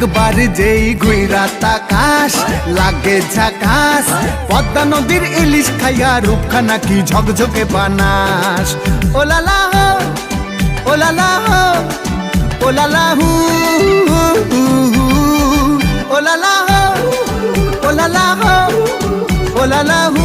একবার যেই ঘুইরা তাকাস লাগে ঝাকাস পদ্মা নদীর ইলিশ খাইয়া রূপখানা কি ঝকঝকে বানাস। ওলালা হো ওলালা হো ওলালা হু হু, হু, ওলালা হো ওলালা হো ওলালা হু।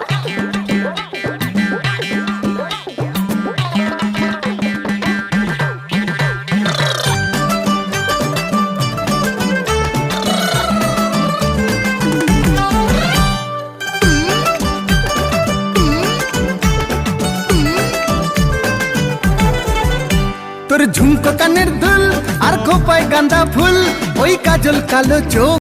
তোর ঝুমকো কানের দুল আর খোপায় গাঁদা ফুল ওই কাজল কালো চোখ।